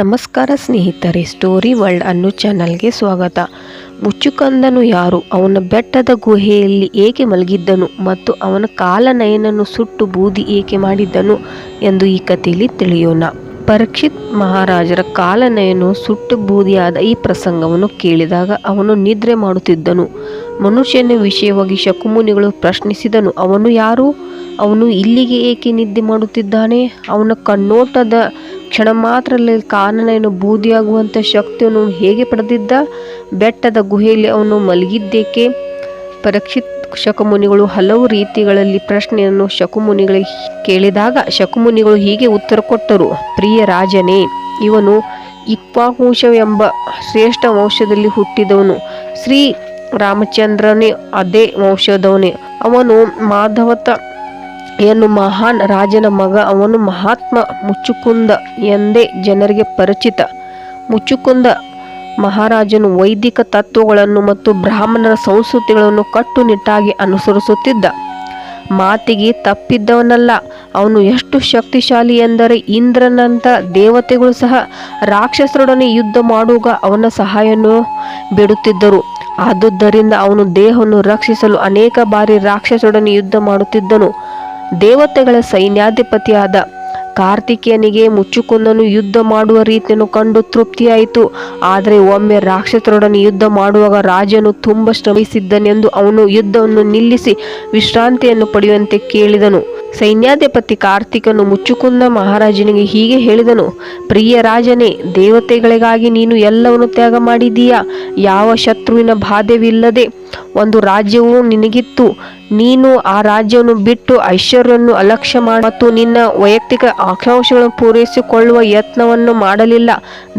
ನಮಸ್ಕಾರ ಸ್ನೇಹಿತರೆ, story world ಅನ್ನು ಚಾನಲ್ಗೆ ಸ್ವಾಗತ. ಮುಚ್ಚುಕಂದನು ಯಾರು? ಅವನ ಬೆಟ್ಟದ ಗುಹೆಯಲ್ಲಿ ಏಕೆ ಮಲಗಿದ್ದನು ಮತ್ತು ಅವನ ಕಾಲನಯನನ್ನು ಸುಟ್ಟು ಬೂದಿ ಏಕೆ ಮಾಡಿದ್ದನು ಎಂದು ಈ ಕಥೆಯಲ್ಲಿ ತಿಳಿಯೋಣ. ಪರೀಕ್ಷಿತ್ ಮಹಾರಾಜರ ಕಾಲನಯನು ಸುಟ್ಟು ಬೂದಿಯಾದ ಈ ಪ್ರಸಂಗವನ್ನು ಕೇಳಿದಾಗ ಅವನು ನಿದ್ರೆ ಮಾಡುತ್ತಿದ್ದನು. ಮನುಷ್ಯನ ವಿಷಯವಾಗಿ ಶಕುಮುನಿಗಳು ಪ್ರಶ್ನಿಸಿದನು, ಅವನು ಯಾರು? ಅವನು ಇಲ್ಲಿಗೆ ಏಕೆ ನಿದ್ದೆ ಮಾಡುತ್ತಿದ್ದಾನೆ? ಅವನ ಕಣ್ಣೋಟದ ಕ್ಷಣ ಮಾತ್ರದಲ್ಲಿ ಕಾನನಯನ್ನು ಬೂದಿಯಾಗುವಂಥ ಶಕ್ತಿಯನ್ನು ಹೇಗೆ ಪಡೆದಿದ್ದ? ಬೆಟ್ಟದ ಗುಹೆಯಲ್ಲಿ ಅವನು ಮಲಗಿದ್ದೇಕೆ? ಪರೀಕ್ಷಿತ್ ಶಕುಮುನಿಗಳು ಹಲವು ರೀತಿಗಳಲ್ಲಿ ಪ್ರಶ್ನೆಯನ್ನು ಶಕುಮುನಿಗಳಿಗೆ ಕೇಳಿದಾಗ ಶಕುಮುನಿಗಳು ಹೀಗೆ ಉತ್ತರ ಕೊಟ್ಟರು, ಪ್ರಿಯ ರಾಜನೇ, ಇವನು ಎಂಬ ಶ್ರೇಷ್ಠ ವಂಶದಲ್ಲಿ ಹುಟ್ಟಿದವನು. ಶ್ರೀ ರಾಮಚಂದ್ರನೇ ಅದೇ ವಂಶದವನೇ. ಅವನು ಮಾಧವತ ಎನ್ನು ಮಹಾನ್ ರಾಜನ ಮಗ ಅವನು ಮಹಾತ್ಮ ಮುಚ್ಚುಕುಂದ ಎಂದೇ ಜನರಿಗೆ ಪರಿಚಿತ. ಮುಚ್ಚುಕುಂದ ಮಹಾರಾಜನು ವೈದಿಕ ತತ್ವಗಳನ್ನು ಮತ್ತು ಬ್ರಾಹ್ಮಣರ ಸಂಸ್ಕೃತಿಗಳನ್ನು ಕಟ್ಟುನಿಟ್ಟಾಗಿ ಅನುಸರಿಸುತ್ತಿದ್ದ. ಮಾತಿಗೆ ತಪ್ಪಿದ್ದವನಲ್ಲ, ಅವನು ಎಷ್ಟು ಶಕ್ತಿಶಾಲಿ ಎಂದರೆ ಇಂದ್ರನಂತ ದೇವತೆಗಳು ಸಹ ರಾಕ್ಷಸರೊಡನೆ ಯುದ್ಧ ಮಾಡುವಾಗ ಅವನ ಸಹಾಯವನ್ನು ಬಿಡುತ್ತಿದ್ದರು. ಆದುದರಿಂದ ಅವನು ದೇಹವನ್ನು ರಕ್ಷಿಸಲು ಅನೇಕ ಬಾರಿ ರಾಕ್ಷಸರೊಡನೆ ಯುದ್ಧ ಮಾಡುತ್ತಿದ್ದನು. ದೇವತೆಗಳ ಸೈನ್ಯಾಧಿಪತಿಯಾದ ಕಾರ್ತಿಕೇಯನಿಗೆ ಮುಚ್ಚುಕುಂದನು ಯುದ್ಧ ಮಾಡುವ ರೀತಿಯನ್ನು ಕಂಡು ತೃಪ್ತಿಯಾಯಿತು. ಆದರೆ ಒಮ್ಮೆ ರಾಕ್ಷಸರೊಡನೆ ಯುದ್ಧ ಮಾಡುವಾಗ ರಾಜನು ತುಂಬ ಶ್ರಮಿಸಿದ್ದನೆಂದು ಅವನು ಯುದ್ಧವನ್ನು ನಿಲ್ಲಿಸಿ ವಿಶ್ರಾಂತಿಯನ್ನು ಪಡೆಯುವಂತೆ ಕೇಳಿದನು. ಸೈನ್ಯಾಧಿಪತಿ ಕಾರ್ತಿಕನು ಮುಚ್ಚುಕುಂದ ಮಹಾರಾಜನಿಗೆ ಹೀಗೆ ಹೇಳಿದನು, ಪ್ರಿಯ ರಾಜನೇ, ದೇವತೆಗಳಿಗಾಗಿ ನೀನು ಎಲ್ಲವನ್ನು ತ್ಯಾಗ ಮಾಡಿದೀಯಾ ಯಾವ ಶತ್ರುವಿನ ಬಾಧೆವಿಲ್ಲದೆ ಒಂದು ರಾಜ್ಯವು ನಿನಗಿತ್ತು. ನೀನು ಆ ರಾಜ್ಯವನ್ನು ಬಿಟ್ಟು ಐಶ್ವರ್ಯವನ್ನು ಅಲಕ್ಷ್ಯ ಮಾಡಿ ಮತ್ತು ನಿನ್ನ ವೈಯಕ್ತಿಕ ಆಕಾಂಕ್ಷೆಗಳನ್ನು ಪೂರೈಸಿಕೊಳ್ಳುವ ಯತ್ನವನ್ನು ಮಾಡಲಿಲ್ಲ.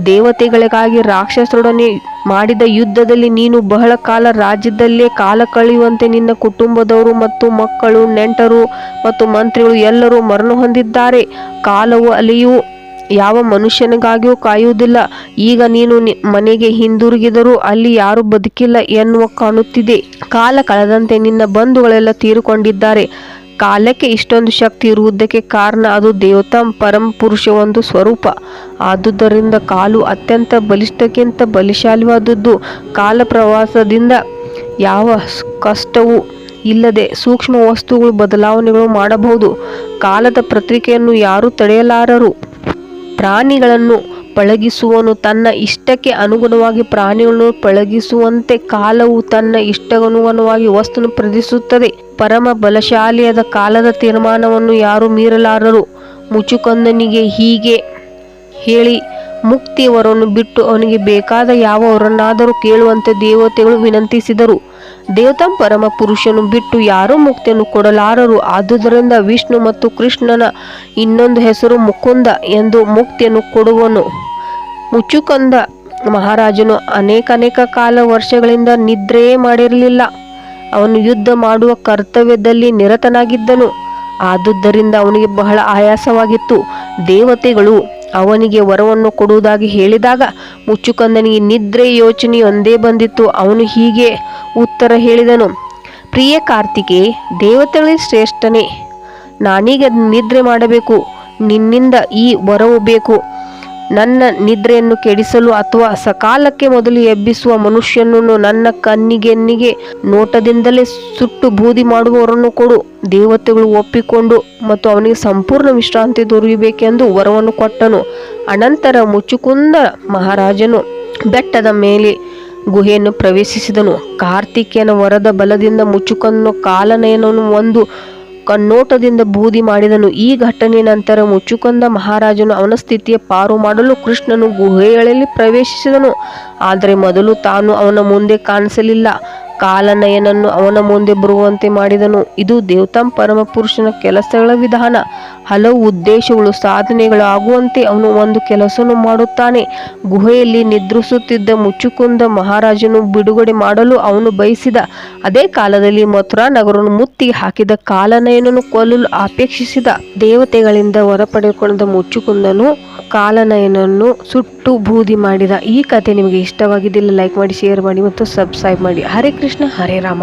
ದೇವತೆಗಳಿಗಾಗಿ ರಾಕ್ಷಸರೊಡನೆ ಮಾಡಿದ ಯುದ್ಧದಲ್ಲಿ ನೀನು ಬಹಳ ಕಾಲ ರಾಜ್ಯದಲ್ಲೇ ಕಾಲ ಕಳೆಯುವಂತೆ ನಿನ್ನ ಕುಟುಂಬದವರು ಮತ್ತು ಮಕ್ಕಳು, ನೆಂಟರು ಮತ್ತು ಮಂತ್ರಿಗಳು ಎಲ್ಲರೂ ಮರಣ ಹೊಂದಿದ್ದಾರೆ. ಕಾಲವು ಅಲ್ಲಿಯೂ ಯಾವ ಮನುಷ್ಯನಿಗಾಗಿಯೂ ಕಾಯುವುದಿಲ್ಲ. ಈಗ ನೀನು ಮನೆಗೆ ಹಿಂದಿರುಗಿದರೂ ಅಲ್ಲಿ ಯಾರು ಬದುಕಿಲ್ಲ ಎನ್ನುವ ಕಾಣುತ್ತಿದೆ. ಕಾಲ ಕಳೆದಂತೆ ನಿನ್ನ ಬಂಧುಗಳೆಲ್ಲ ತೀರಿಕೊಂಡಿದ್ದಾರೆ. ಕಾಲಕ್ಕೆ ಇಷ್ಟೊಂದು ಶಕ್ತಿ ಇರುವುದಕ್ಕೆ ಕಾರಣ ಅದು ದೇವತಾ ಪರಂ ಪುರುಷ ಒಂದು ಸ್ವರೂಪ. ಆದುದರಿಂದ ಕಾಲು ಅತ್ಯಂತ ಬಲಿಷ್ಠಕ್ಕಿಂತ ಬಲಿಶಾಲಿವಾದದ್ದು ಕಾಲ ಪ್ರವಾಸದಿಂದ ಯಾವ ಕಷ್ಟವೂ ಇಲ್ಲದೆ ಸೂಕ್ಷ್ಮ ವಸ್ತುಗಳು ಬದಲಾವಣೆಗಳು ಮಾಡಬಹುದು. ಕಾಲದ ಪ್ರತಿಕೆಯನ್ನು ಯಾರೂ ತಡೆಯಲಾರರು. ಪ್ರಾಣಿಗಳನ್ನು ಪಳಗಿಸುವನು. ತನ್ನ ಇಷ್ಟಕ್ಕೆ ಅನುಗುಣವಾಗಿ ಪ್ರಾಣಿಗಳನ್ನು ಪಳಗಿಸುವಂತೆ ಕಾಲವು ತನ್ನ ಇಷ್ಟಗನುಗುಣವಾಗಿ ವಸ್ತುನು ಪ್ರದಿಸುತ್ತದೆ ಪರಮ ಬಲಶಾಲಿಯಾದ ಕಾಲದ ತೀರ್ಮಾನವನ್ನು ಯಾರು ಮೀರಲಾರರು. ಮುಚುಕಂದನಿಗೆ ಹೀಗೆ ಹೇಳಿ, ಮುಕ್ತಿಯವರನ್ನು ಬಿಟ್ಟು ಅವನಿಗೆ ಬೇಕಾದ ಯಾವವರನ್ನಾದರೂ ಕೇಳುವಂತೆ ದೇವತೆಗಳು ವಿನಂತಿಸಿದರು. ದೇವತಾ ಪರಮ ಪುರುಷನು ಬಿಟ್ಟು ಯಾರೂ ಮುಕ್ತಿಯನ್ನು ಕೊಡಲಾರರು. ಆದುದರಿಂದ ವಿಷ್ಣು ಮತ್ತು ಕೃಷ್ಣನ ಇನ್ನೊಂದು ಹೆಸರು ಮುಕುಂದ ಎಂದು ಮುಕ್ತಿಯನ್ನು ಕೊಡುವನು. ಮುಚ್ಚುಕಂದ ಮಹಾರಾಜನು ಅನೇಕ ಅನೇಕ ಕಾಲ ವರ್ಷಗಳಿಂದ ನಿದ್ರೆಯೇ ಮಾಡಿರಲಿಲ್ಲ. ಅವನು ಯುದ್ಧ ಮಾಡುವ ಕರ್ತವ್ಯದಲ್ಲಿ ನಿರತನಾಗಿದ್ದನು. ಆದುದರಿಂದ ಅವನಿಗೆ ಬಹಳ ಆಯಾಸವಾಗಿತ್ತು. ದೇವತೆಗಳು ಅವನಿಗೆ ವರವನ್ನು ಕೊಡುವುದಾಗಿ ಹೇಳಿದಾಗ ಮುಚ್ಚುಕಂದನಿಗೆ ನಿದ್ರೆ ಯೋಚನೆಯೊಂದೇ ಬಂದಿತ್ತು. ಅವನು ಹೀಗೆ ಉತ್ತರ ಹೇಳಿದನು. ಪ್ರಿಯ ಕಾರ್ತಿಕೆ ದೇವತೆಗಳಿಗೆ ಶ್ರೇಷ್ಠನೇ. ನಾನೀಗ ನಿದ್ರೆ ಮಾಡಬೇಕು. ನಿನ್ನಿಂದ ಈ ವರವು ಬೇಕು. ನನ್ನ ನಿದ್ರೆಯನ್ನು ಕೆಡಿಸಲು ಅಥವಾ ಸಕಾಲಕ್ಕೆ ಮೊದಲು ಎಬ್ಬಿಸುವ ಮನುಷ್ಯನನ್ನು ನನ್ನ ಕಣ್ಣಿಗೆನ್ನಿಗೆ ನೋಟದಿಂದಲೇ ಸುಟ್ಟು ಬೂದಿ ಮಾಡುವವರನ್ನು ಕೊಡು. ದೇವತೆಗಳು ಒಪ್ಪಿಕೊಂಡು ಮತ್ತು ಅವನಿಗೆ ಸಂಪೂರ್ಣ ವಿಶ್ರಾಂತಿ ದೊರೆಯಬೇಕೆಂದು ವರವನ್ನು ಕೊಟ್ಟನು. ಅನಂತರ ಮುಚ್ಚುಕುಂದ ಮಹಾರಾಜನು ಬೆಟ್ಟದ ಮೇಲೆ ಗುಹೆಯನ್ನು ಪ್ರವೇಶಿಸಿದನು. ಕಾರ್ತಿಕೇಯನ ವರದ ಬಲದಿಂದ ಮುಚ್ಚುಕನ್ನು ಕಾಲನಯನನು ಒಂದು ಕಣ್ಣೋಟದಿಂದ ಬೂದಿ ಮಾಡಿದನು. ಈ ಘಟನೆ ನಂತರ ಮುಚ್ಚುಕೊಂದ ಮಹಾರಾಜನು ಅವನ ಸ್ಥಿತಿಯ ಪಾರು ಮಾಡಲು ಕೃಷ್ಣನು ಗುಹೆಗಳಲ್ಲಿ ಪ್ರವೇಶಿಸಿದನು. ಆದರೆ ಮೊದಲು ತಾನು ಅವನ ಮುಂದೆ ಕಾಣಿಸಲಿಲ್ಲ. ಕಾಲನಯನನ್ನು ಅವನ ಮುಂದೆ ಬರುವಂತೆ ಮಾಡಿದನು. ಇದು ದೇವತಾಂ ಪರಮ ಪುರುಷನ ಕೆಲಸಗಳ ವಿಧಾನ. ಹಲವು ಉದ್ದೇಶಗಳು ಸಾಧನೆಗಳು ಆಗುವಂತೆ ಅವನು ಒಂದು ಕೆಲಸವನ್ನು ಮಾಡುತ್ತಾನೆ. ಗುಹೆಯಲ್ಲಿ ನಿದ್ರಿಸುತ್ತಿದ್ದ ಮುಚ್ಚುಕುಂದ ಮಹಾರಾಜನು ಬಿಡುಗಡೆ ಮಾಡಲು ಅವನು ಬಯಸಿದ. ಅದೇ ಕಾಲದಲ್ಲಿ ಮಥುರಾ ನಗರವನ್ನು ಮುತ್ತಿ ಹಾಕಿದ ಕಾಲನಯನನ್ನು ಕೊಲ್ಲಲು ಅಪೇಕ್ಷಿಸಿದ. ದೇವತೆಗಳಿಂದ ವರ ಪಡೆದುಕೊಂಡ ಮುಚ್ಚುಕುಂದನು ಕಾಲನಯನನ್ನು ಸುಟ್ಟು ಬೂದಿ ಮಾಡಿದ. ಈ ಕತೆ ನಿಮಗೆ ಇಷ್ಟವಾಗಿದ್ದಿಲ್ಲ ಲೈಕ್ ಮಾಡಿ, ಶೇರ್ ಮಾಡಿ ಮತ್ತು ಸಬ್ಸ್ಕ್ರೈಬ್ ಮಾಡಿ. ಹರೇ ಹರೇ ರಾಮ